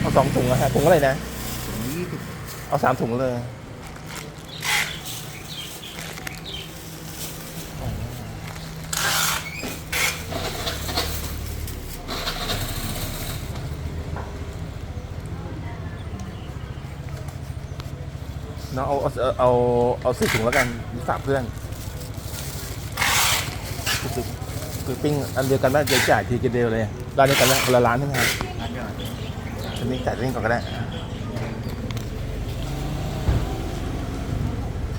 เอาสองถุงนะฮะถุงอะไรนะถุงยี่สิบเอาสามถุงเลยเนาะเอาเอาเอาเอาสี่ถุงแล้วกันฝากเพื่อนคือปิ้งอันเดียวกันว่าจะจ่ายทีเดียวเลยร้านเดียวกันแล้วคนละร้านใช่ไหมครับ ร้านเดียวกัน อันนี้จ่ายเร่งก่อนก็ได้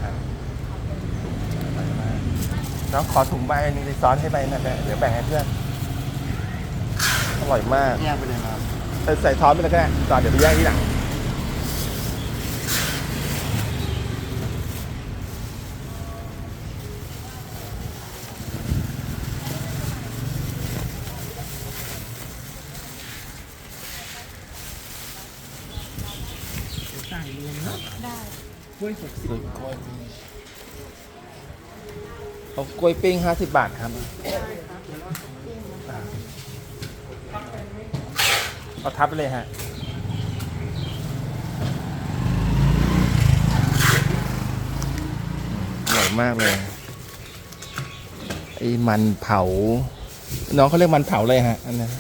ครับน้องขอถุงใบอันนี้ซ้อนให้ใบนะเดี๋ยวแบ่งให้เพื่อน อร่อยมากแยกไปเลยครับเออใส่ท้อนไปแล้วก็ได้ก่อนเดี๋ยวไปแยกที่หลัง สั่งรวมนะได้กล้วยหกสิบกล้วยปิ้งเอากล้วยปิ้งห้าสิบบาทครับเอาทับไปเลยฮะอร่อยมากเลยไอ้มันเผา น้องเขาเรียกมันเผาเลยฮะอันนั้น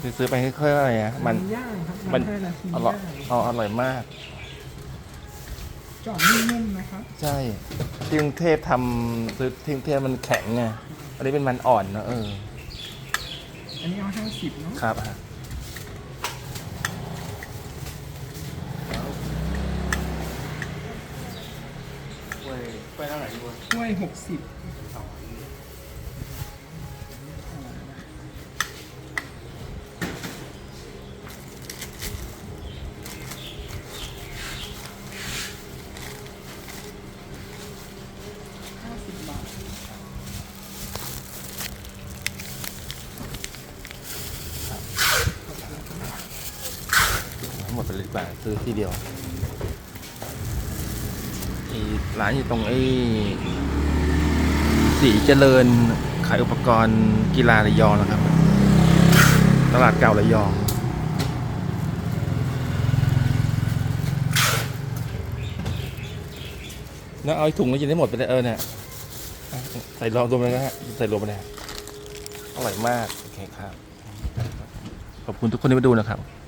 ซื้อไปค่อยๆอะไรฮะมันย่างครับมันห้านาทีอร่อยอ๋ออร่อยมาก จอดนุ่มๆนะครับใช่ที่กรุงเทพทำซื้อที่กรุงเทพมันแข็งไงอันนี้เป็นมันอ่อนเนอะเอออันนี้เอาห้าสิบเนาะครับฮะกล้วยกล้วยเท่าไหร่ด้วยกล้วยหกสิบห้าสิบบาท ห มดไปเลยดีกว่าซื้อที่เดียวอ้ร้านอยู่ตรงไอ้สีเจริญขายอุปกรณ์กีฬาระยองนะครับ ตลาดเก่าระยองแล้วเอาไอ้ถุงแล้วกินได้หมดไปเลยเออเนี่ยใส่รวมรวมเลยนะฮะใส่รวมไปเลยอร่อยมาก โอเคครับ ขอบคุณทุกคนที่มาดูนะครับ